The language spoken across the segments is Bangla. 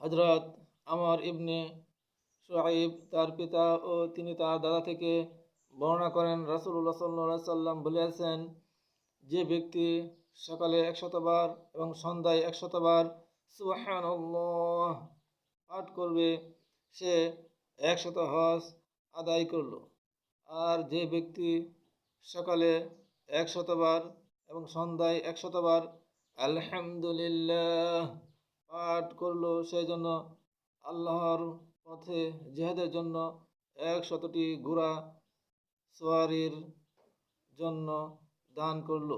হজরত আমার ইবনে সোহাইব তার পিতা ও তিনি তার দাদা থেকে বর্ণনা করেন রাসুল্লাহ সাল্লাহ সাল্লাম বলিয়াছেন, যে ব্যক্তি সকালে একশতবার এবং সন্ধ্যায় একশতবার সুবাহান পাঠ করবে, সে একশত হজ আদায় করল। আর যে ব্যক্তি সকালে একশতবার এবং সন্ধ্যায় একশতবার আলহামদুলিল্লাহ পাঠ করল সেই জন্য আল্লাহর পথে জেহাদের জন্য একশতটি ঘোড়া সোয়ারির জন্য দান করল।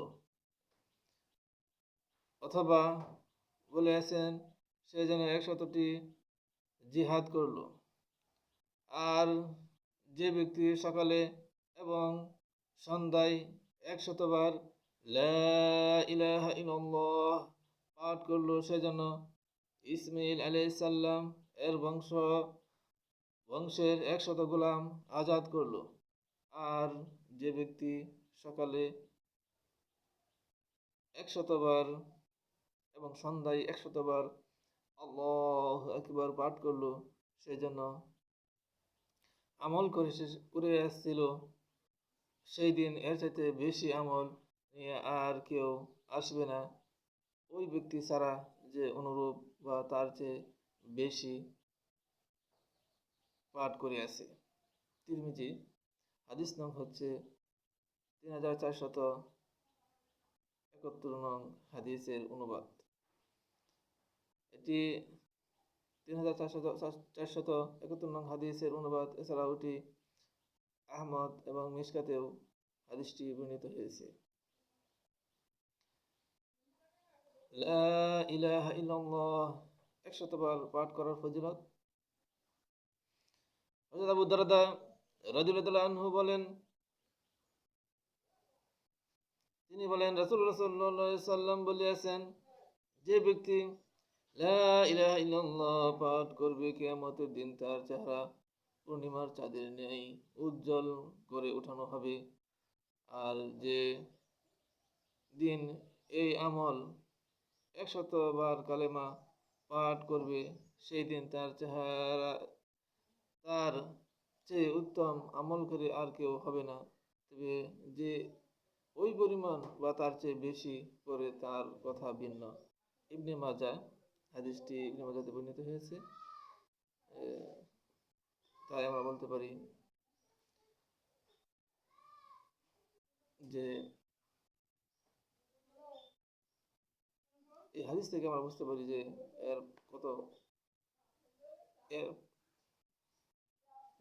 অথবা বলে বলেছেন সে যেন একশতটি জিহাদ করল। আর যে ব্যক্তি সকালে এবং সন্ধ্যায় একশতবার ইলাহা ইল্লাল্লাহ পাঠ করল সেজন্য ইসমাইল আলাইসাল্লাম এর বংশ, বংশের একশত গোলাম আজাদ করল। আর যে ব্যক্তি সকালে একশতবার এবং সন্ধ্যায় একশতবার আল্লাহ একবার পাঠ করল সেই জন্য আমল করে করে আসছিল, সেই দিন এর চাইতে বেশি আমল নিয়ে আর কেউ আসবে না। ওই ব্যক্তি ছাড়া যে অনুরূপ বা তার চেয়ে বেশি পাঠ করে আছে তিরমিজি, হাদিস নং হচ্ছে তিন হাজার চারশত একাত্তর নং হাদিসের অনুবাদ। এটি তিন হাজার চারশত চারশত একাত্তর নং হাদিসের অনুবাদ। এছাড়া ওটি আহমদ এবং মিসকাতেও হাদিসটি বর্ণিত হয়েছে লা পাঠ করার ফজিলত। আনহু বলেন, তিনি বলেন বলিয়াছেন, যে ব্যক্তি পাঠ করবে, কিয়ামতের দিন তার চেহারা পূর্ণিমার চাঁদের ন্যায় উজ্জ্বল করে উঠানো হবে। আর যে দিন এই আমল একশতবার কালেমা পাঠ করবে, সেই দিন তার চেহারা, তার চেয়ে উত্তম আমল করে আর কেউ হবে না। তবে যে ওই পরিমাণ বা তার চেয়ে বেশি করে তার কথা ভিন্ন। ইবনে মাজা হাদিসটি ইবনে মাজাতে বর্ণিত হয়েছে। তাই আমরা বলতে পারি যে এই হাদিস থেকে আমরা বুঝতে পারি যে এর কত এর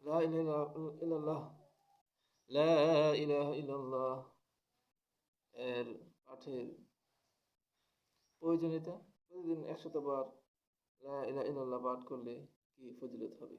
লা এর পাঠের প্রয়োজনীয়তা প্রতিদিন একশতবার লা ইলাহা ইল্লাল্লাহ পাঠ করলে কি ফজিলত হবে?